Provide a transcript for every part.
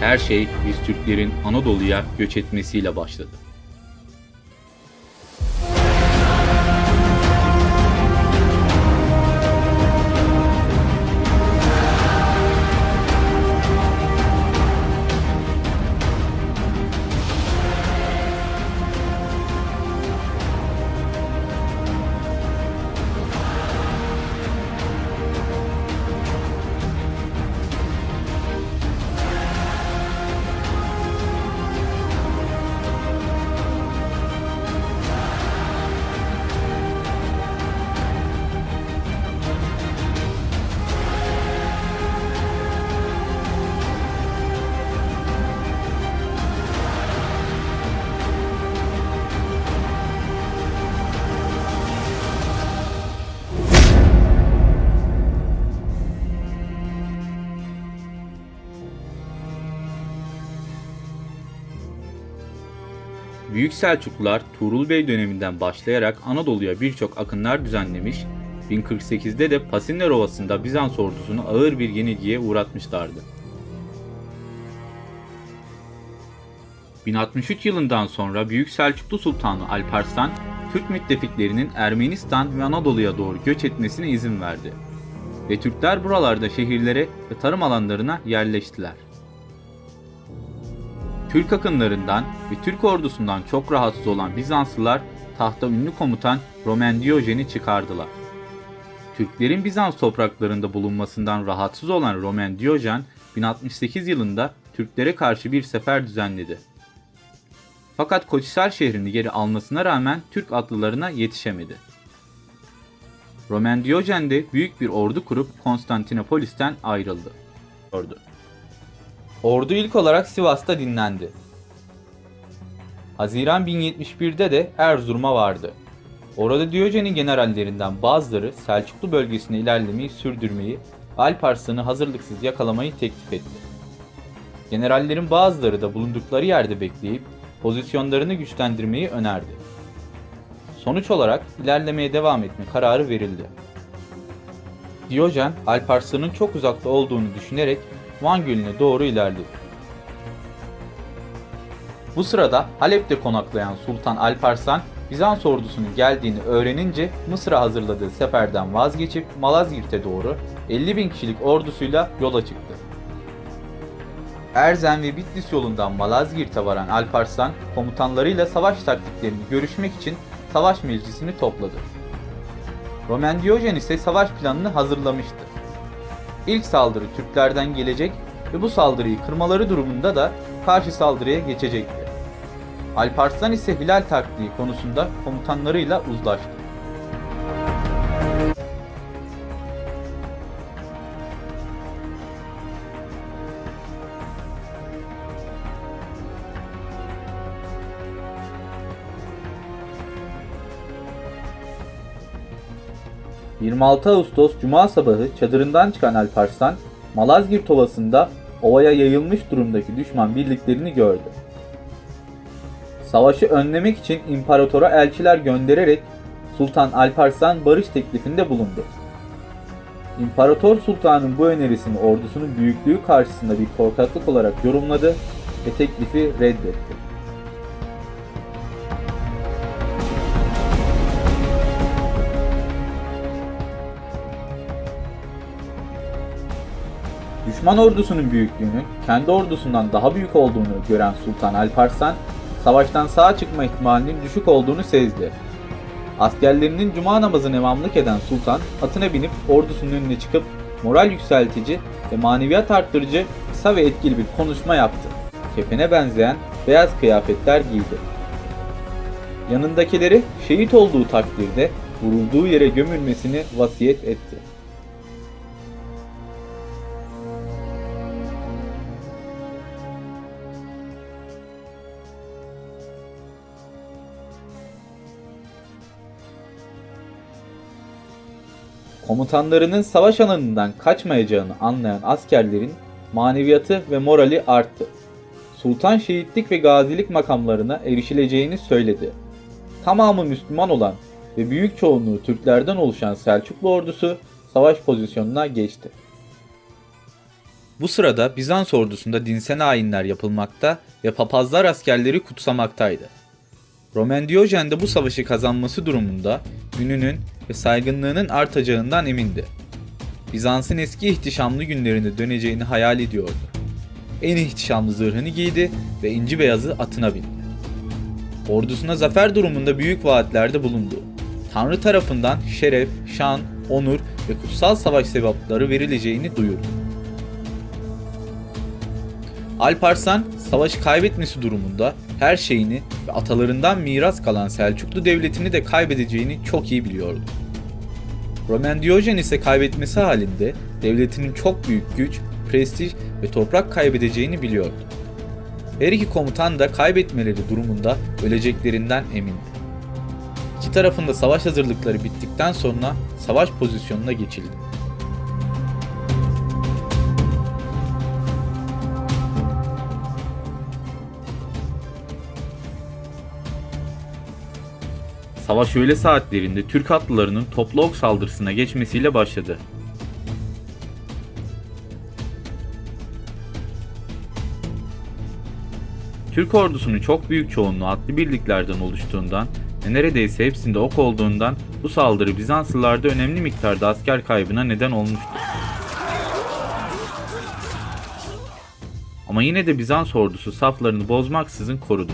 Her şey biz Türklerin Anadolu'ya göç etmesiyle başladı. Büyük Selçuklular Tuğrul Bey döneminden başlayarak Anadolu'ya birçok akınlar düzenlemiş, 1048'de de Pasinler Ovası'nda Bizans ordusunu ağır bir yenilgiye uğratmışlardı. 1063 yılından sonra Büyük Selçuklu Sultanı Alparslan, Türk müttefiklerinin Ermenistan ve Anadolu'ya doğru göç etmesine izin verdi. Ve Türkler buralarda şehirlere ve tarım alanlarına yerleştiler. Türk akınlarından ve Türk ordusundan çok rahatsız olan Bizanslılar tahta ünlü komutan Roman Diyojen'i çıkardılar. Türklerin Bizans topraklarında bulunmasından rahatsız olan Roman Diyojen 1068 yılında Türklere karşı bir sefer düzenledi. Fakat Koçhisar şehrini geri almasına rağmen Türk atlılarına yetişemedi. Roman Diyojen de büyük bir ordu kurup Konstantinopolis'ten ayrıldı. Ordu. Ordu ilk olarak Sivas'ta dinlendi. Haziran 1071'de de Erzurum'a vardı. Orada Diyojen'in generallerinden bazıları Selçuklu bölgesine ilerlemeyi sürdürmeyi, Alparslan'ı hazırlıksız yakalamayı teklif etti. Generallerin bazıları da bulundukları yerde bekleyip pozisyonlarını güçlendirmeyi önerdi. Sonuç olarak ilerlemeye devam etme kararı verildi. Diyojen, Alparslan'ın çok uzakta olduğunu düşünerek Van Gölü'ne doğru ilerledi. Bu sırada Halep'te konaklayan Sultan Alparslan, Bizans ordusunun geldiğini öğrenince Mısır'a hazırladığı seferden vazgeçip Malazgirt'e doğru 50 bin kişilik ordusuyla yola çıktı. Erzen ve Bitlis yolundan Malazgirt'e varan Alparslan, komutanlarıyla savaş taktiklerini görüşmek için savaş meclisini topladı. Roman Diyojen ise savaş planını hazırlamıştı. İlk saldırı Türklerden gelecek ve bu saldırıyı kırmaları durumunda da karşı saldırıya geçecekti. Alparslan ise Hilal taktiği konusunda komutanlarıyla uzlaştı. ...26 Ağustos Cuma sabahı çadırından çıkan Alparslan, Malazgirt Ovası'nda ovaya yayılmış durumdaki düşman birliklerini gördü. Savaşı önlemek için imparatora elçiler göndererek Sultan Alparslan barış teklifinde bulundu. İmparator Sultan'ın bu önerisini ordusunun büyüklüğü karşısında bir korkaklık olarak yorumladı ve teklifi reddetti. Düşman ordusunun büyüklüğünün kendi ordusundan daha büyük olduğunu gören Sultan Alparslan, savaştan sağ çıkma ihtimalinin düşük olduğunu sezdi. Askerlerinin cuma namazına imamlık eden Sultan, atına binip ordusunun önüne çıkıp moral yükseltici ve maneviyat arttırıcı kısa ve etkili bir konuşma yaptı. Kefene benzeyen beyaz kıyafetler giydi. Yanındakileri şehit olduğu takdirde vurulduğu yere gömülmesini vasiyet etti. Komutanlarının savaş alanından kaçmayacağını anlayan askerlerin maneviyatı ve morali arttı. Sultan şehitlik ve gazilik makamlarına erişileceğini söyledi. Tamamı Müslüman olan ve büyük çoğunluğu Türklerden oluşan Selçuklu ordusu savaş pozisyonuna geçti. Bu sırada Bizans ordusunda dinsel ayinler yapılmakta ve papazlar askerleri kutsamaktaydı. Roman Diyojen de bu savaşı kazanması durumunda ününün ve saygınlığının artacağından emindi. Bizans'ın eski ihtişamlı günlerine döneceğini hayal ediyordu. En ihtişamlı zırhını giydi ve inci beyazı atına bindi. Ordusuna zafer durumunda büyük vaatlerde bulundu. Tanrı tarafından şeref, şan, onur ve kutsal savaş sevapları verileceğini duyurdu. Alparslan savaşı kaybetmesi durumunda her şeyini ve atalarından miras kalan Selçuklu devletini de kaybedeceğini çok iyi biliyordu. Roman Diyojen ise kaybetmesi halinde devletinin çok büyük güç, prestij ve toprak kaybedeceğini biliyordu. Her iki komutan da kaybetmeleri durumunda öleceklerinden emindi. İki tarafın da savaş hazırlıkları bittikten sonra savaş pozisyonuna geçildi. Savaş öğle saatlerinde Türk atlılarının toplu ok saldırısına geçmesiyle başladı. Türk ordusunun çok büyük çoğunluğu atlı birliklerden oluştuğundan ve neredeyse hepsinde ok olduğundan bu saldırı Bizanslılarda önemli miktarda asker kaybına neden olmuştur. Ama yine de Bizans ordusu saflarını bozmaksızın korudu.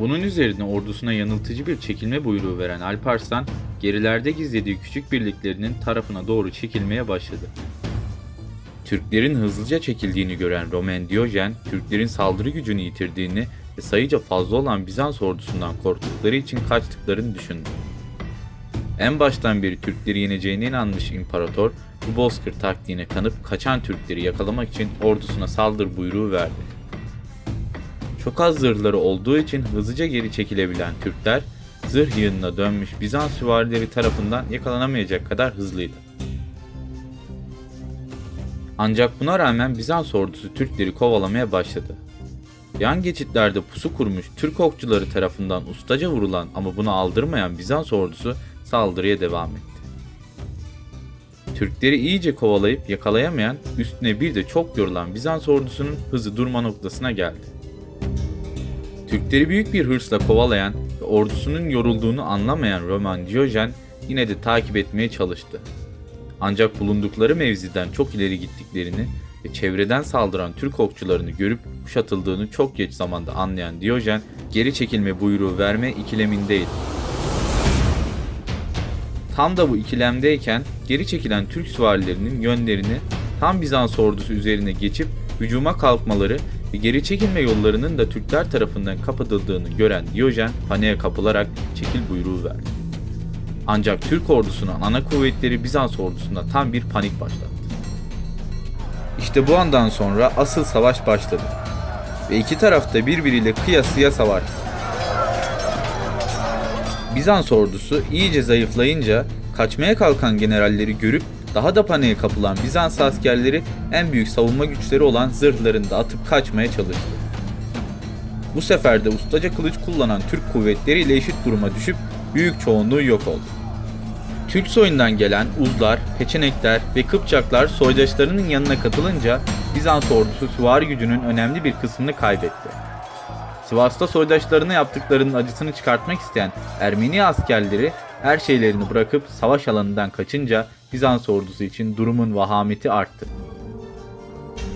Bunun üzerine ordusuna yanıltıcı bir çekilme buyruğu veren Alparslan, gerilerde gizlediği küçük birliklerinin tarafına doğru çekilmeye başladı. Türklerin hızlıca çekildiğini gören Roman Diyojen, Türklerin saldırı gücünü yitirdiğini ve sayıca fazla olan Bizans ordusundan korktukları için kaçtıklarını düşündü. En baştan beri Türkleri yeneceğine inanmış imparator, bu bozkır taktiğine kanıp kaçan Türkleri yakalamak için ordusuna saldır buyruğu verdi. Çok az zırhları olduğu için hızlıca geri çekilebilen Türkler, zırh yığınına dönmüş Bizans süvarileri tarafından yakalanamayacak kadar hızlıydı. Ancak buna rağmen Bizans ordusu Türkleri kovalamaya başladı. Yan geçitlerde pusu kurmuş Türk okçuları tarafından ustaca vurulan ama buna aldırmayan Bizans ordusu saldırıya devam etti. Türkleri iyice kovalayıp yakalayamayan, üstüne bir de çok yorulan Bizans ordusunun hızı durma noktasına geldi. Türkleri büyük bir hırsla kovalayan ve ordusunun yorulduğunu anlamayan Roman Diyojen yine de takip etmeye çalıştı. Ancak bulundukları mevziden çok ileri gittiklerini ve çevreden saldıran Türk okçularını görüp kuşatıldığını çok geç zamanda anlayan Diyojen geri çekilme buyruğu verme ikilemindeydi. Tam da bu ikilemdeyken geri çekilen Türk süvarilerinin yönlerini tam Bizans ordusu üzerine geçip hücuma kalkmaları ve geri çekilme yollarının da Türkler tarafından kapatıldığını gören Diyojen paniğe kapılarak çekil buyruğu verdi. Ancak Türk ordusunun ana kuvvetleri Bizans ordusunda tam bir panik başlattı. İşte bu andan sonra asıl savaş başladı. Ve iki taraf da birbiriyle kıyasıya savaştı. Bizans ordusu iyice zayıflayınca kaçmaya kalkan generalleri görüp daha da paniğe kapılan Bizans askerleri en büyük savunma güçleri olan zırhlarını da atıp kaçmaya çalıştı. Bu sefer de ustaca kılıç kullanan Türk kuvvetleriyle eşit duruma düşüp büyük çoğunluğu yok oldu. Türk soyundan gelen Uzlar, Peçenekler ve Kıpçaklar soydaşlarının yanına katılınca Bizans ordusu süvari gücünün önemli bir kısmını kaybetti. Sivas'ta soydaşlarına yaptıklarının acısını çıkartmak isteyen Ermeni askerleri her şeylerini bırakıp savaş alanından kaçınca Bizans ordusu için durumun vahameti arttı.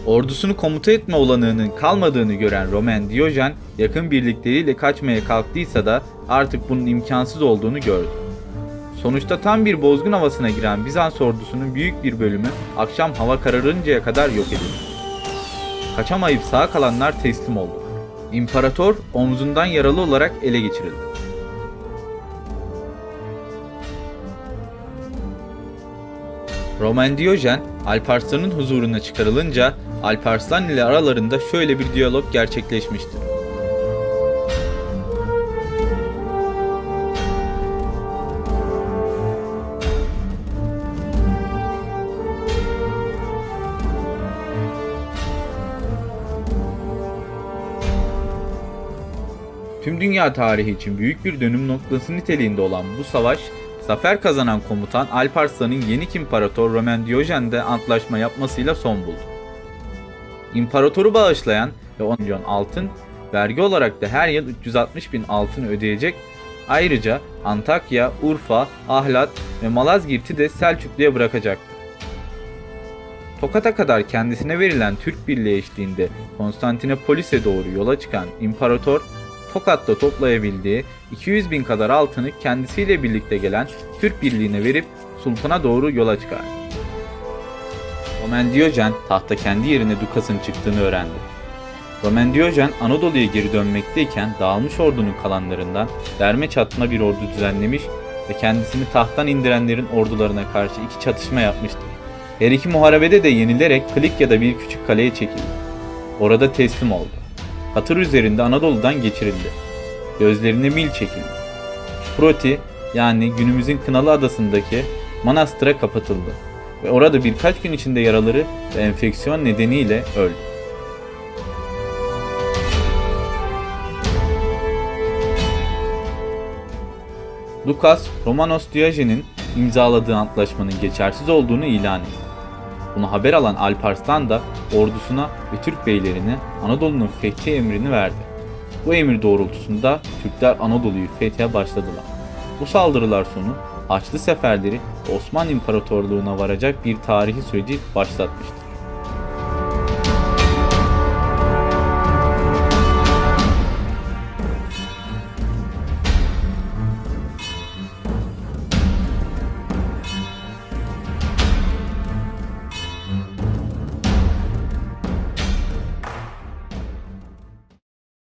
Ordusunu komuta etme olanağının kalmadığını gören Roman Diyojen yakın birlikleriyle kaçmaya kalktıysa da artık bunun imkansız olduğunu gördü. Sonuçta tam bir bozgun havasına giren Bizans ordusunun büyük bir bölümü akşam hava kararıncaya kadar yok edildi. Kaçamayıp sağ kalanlar teslim oldu. İmparator omzundan yaralı olarak ele geçirildi. Roman Diyojen, Alparslan'ın huzuruna çıkarılınca Alparslan ile aralarında şöyle bir diyalog gerçekleşmiştir. Tüm dünya tarihi için büyük bir dönüm noktası niteliğinde olan bu savaş, zafer kazanan komutan Alparslan'ın Yenik İmparator Roman Diyojen'de antlaşma yapmasıyla son buldu. İmparatoru bağışlayan ve 10 milyon altın, vergi olarak da her yıl 360 bin altın ödeyecek. Ayrıca Antakya, Urfa, Ahlat ve Malazgirt'i de Selçuklu'ya bırakacaktı. Tokat'a kadar kendisine verilen Türk Birliği eşliğinde Konstantinopolis'e doğru yola çıkan imparator, Tokat'ta toplayabildiği 200 bin kadar altını kendisiyle birlikte gelen Türk Birliği'ne verip sultana doğru yola çıkar. Roman Diyojen tahta kendi yerine Dukas'ın çıktığını öğrendi. Roman Diyojen Anadolu'ya geri dönmekteyken dağılmış ordunun kalanlarından derme çatma bir ordu düzenlemiş ve kendisini tahttan indirenlerin ordularına karşı iki çatışma yapmıştır. Her iki muharebede de yenilerek Klikya'da bir küçük kaleye çekildi. Orada teslim oldu. Hatır üzerinde Anadolu'dan geçirildi. Gözlerine mil çekildi. Proti yani günümüzün Kınalı Adası'ndaki manastıra kapatıldı ve orada birkaç gün içinde yaraları ve enfeksiyon nedeniyle öldü. Lukas, Romanos Diyojen'in imzaladığı antlaşmanın geçersiz olduğunu ilan etti. Bunu haber alan Alparslan da ordusuna ve Türk beylerine Anadolu'nun fethi emrini verdi. Bu emir doğrultusunda Türkler Anadolu'yu fethe başladılar. Bu saldırılar sonu Haçlı seferleri Osmanlı İmparatorluğu'na varacak bir tarihi süreci başlatmıştır.